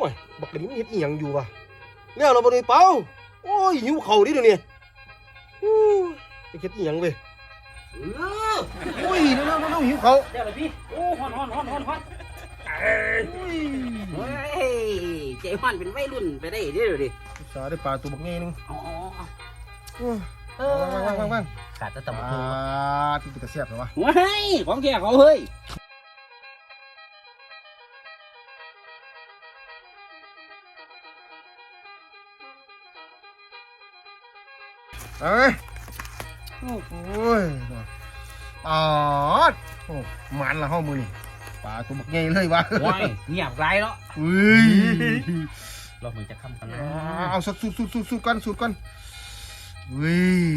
ห่วยบักกะนี้มันเฮ็ดอีหยังอยู่วะแล้วเราบ่ได้เป่าโอ้ยหิวข้าวดิเดี๋ยวนี้อู้จะเฮ็ดอีหยังเว้ยเออโอ้ยเร็วๆเร็วๆหิวข้าวเดี๋ยวเลยพี่โอ้ฮอนฮอนฮอนฮอนฮอนโอ้ยเฮ้ยใจฮอนเป็นวัยรุ่นไปได้เด้อดิอุตส่าห์ได้ปลาตัวบักใหญ่หนึงอ๋อโอ้ยเอวางวางวางวางขาดแตะปตะลาบูที่เป็นตะแซ่บเหรอวะ ว้ายของแกเขาเฮ้ย เอ้ยโอ้ยอ๋อโอ้มันละห้องมือนี่ปลาตัวบักใหญ่เลยวะว้ายเงียบไรเนาะเฮ้ยเราเหมือนจะคำกันนะเอาสุดสุดสุดสุดสุดก่อนสุดก่อนเฮ้ย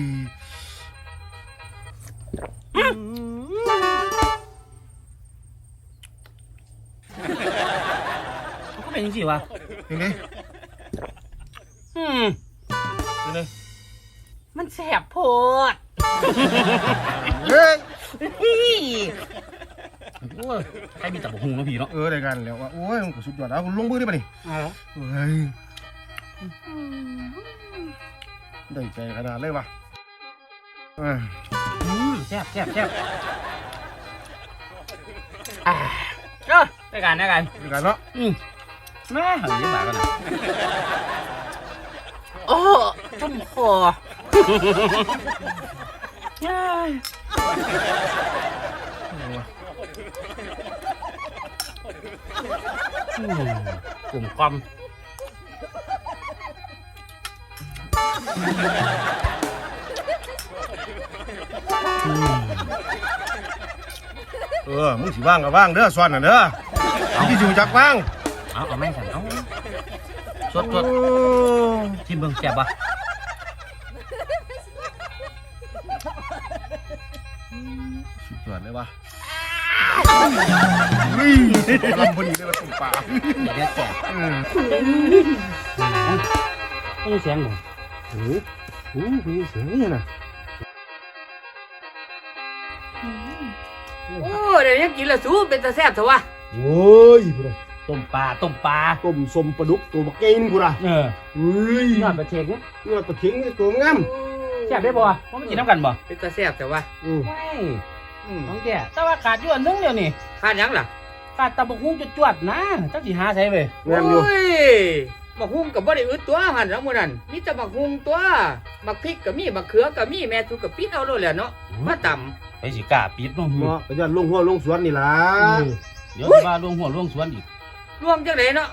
มันก็เป็นจริงๆวะยังไงอืมยังไงมัน แสบโพดเฮ้ยโอ้ยใครมีตะบูฮุงนะพี่เนาะเออได้กันแล้วว่ะโอ้ยมันก็สุดยอดแล้วลงมือได้ป่ะนี่อ๋อเฮ้ยได้ใจขนาดเลยวะเอออืมแซ่บแซ่บแซ่บอ่าเออได้กันได้กันได้กันเนาะอืมแม่เฮ้ยบากันนะโอ้จุ่มคอ เฮ้ยเอาวะอืมกลุ่มความเออ มึงสิว่างก็ว่างเด้อสอนน่ะเด้อที่สิจักว่าง เอาเอาแม่งสันเอาสดสโอ้ดที่เบิ่งแซ่บป สุดยอดเลยวะเฮ้ยลำพอดีเลยว่าตุ่มปลาเดี๋ยวแซ่บเออต้องเสียงหน่อยโอ้โหโอ้โหเสียงนี่นะโอ้เดี๋ยวนี้กินและสู้เป็นตาแซ่บเถอะวะโอ้ยพูดเลยต้มปลาต้มปลาต้มสมปลาดุกตัวบักเกนพูดละเออเฮ้ยยอดประเชงเนื้อตะเข็งนี่ตัวงาม แซ่บได้บ่ว่ามันกินน้ำกันบ่เป็นตาแซ่บเถอะวะอืมไม่อืมน้องแก่แต่ว่าขาดอยู่อันนึงเดียวนี่ขาดหยังล่ะขาดตะบกหุ้งจวดๆนะจักสิหาใส่เว้ยงามอยู่โอ้ยบักฮุงกับบ่ได้อึดตัวหันแล้วมื้อนั้นมีแต่บักฮุงตัวบักพริกก็มีบักเขือก็มีแม่ทุกก็ปิดเอาโลดแหล้วเนาะมาตำไปสิกล้าปิดเนาะเนาะก็จะลงหัวลงสวนนี่ล่ะเดี๋ยวว่าลวงหัวลวงสวนอีกรวมจังไดเนาะ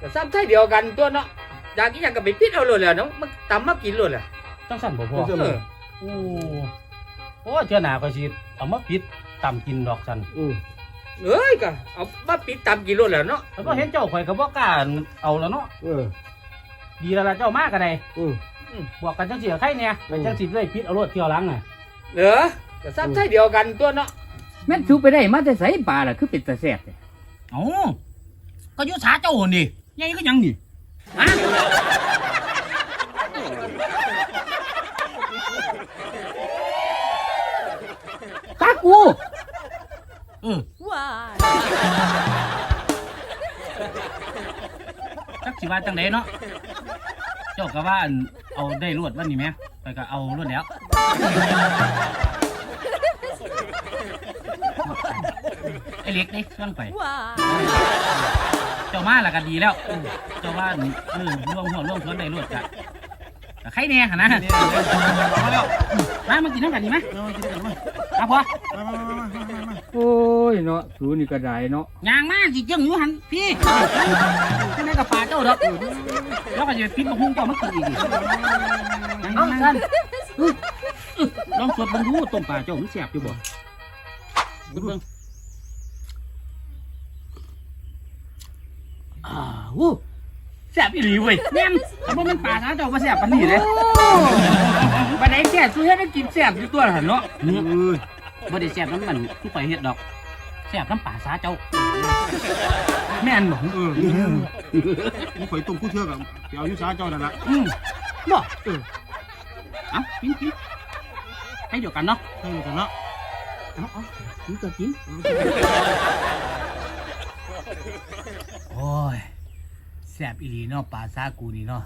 ก็ซ้ำไทยเดียวกันตัวเนาะอยากกินหยังก็ไปปิดเอาโลดแหล้วเนาะมันตำมากินโลดแหละ จังสั่นบ่พอเอเออโอ้โอ้เจ้าหน้าก็สิเอามาปิดตำกินดอกสั่นอืมเอ้ยก็เอามาปิดตำกินโลดแหล้วเนาะแล้วก็เห็นเจ้าข่อยก็บ่กล้าเอาแล้วเนาะเออดีแล้วล่ะเจ้ามาก็ได้อืมบอกกันจังสิกับใครเนี่ยอืมจังสิเลยปิดเอารถเที่ยวหลังน่ะเออก็ซ้ำไทยเดียวกันตัวเนาะแม่นสูไปได้มาแต่ใส่ปลาล่ะคือเป็นตาแซ่บเนี่ยเอ้าก็อยู่สาเจ้าหั่นดิใหญ่ก็ยังนี่ฮะ ตากูเออจักสิว่าจังไดเนาะ เจ้าก็ว่าอันเอาได้รวดวันนี้แหมไปก็เอารวดแล้ว ไอ้เล็กนี่เครื่องไปเจ้ามาและก็ดีแล้ว เจ้าว่าเออล่วงหัวล่วงสวนได้รวดกะ กะใครเนี่ยหนนะมาแล้วมามากินน้ำกันดีไหมเอากินน้ำกันมาเอาพอมามามามามามาโอ้ยเนาะสูนี่ก็ได้เนาะยางมาสิเจ้าอยู่หันพี่ที่ไหนกับป่าเจ้าดอกแล้วก็จะไปพิษมาหุ้งเจ้ามากินอีกดิยังเอายังท่านลองสดเบังดูต้มปลาเจ้ามันแสบอยู่บ่ดูเบิ่งอ้าว แสบอีหลีเว้ยแม่นแต่ว่ามันปลาซะเจ้ามาแสบปานนี้เลยบัดไหนแซ่บสูเฮ็ดให้กินแซ่บอยู่ตัวหั่นเนาะเอ้ยบ่ได้แซ่บน้ำมันทุกไปเฮ็ดดอกแซ่บน้ำป่าสาเจ้า แม่นบ่เออนี่ข่อยต้มกู้เทือกอะไปเอาอยู่สาเจ้านั่นล่ะอืมบ่เออเอ้ากินกินให้เดียวกันเนาะเออกันเนาะเอาเอากินก็กินโอ้ย แสบอีหลีเนาะปลาซากูนี่เนาะ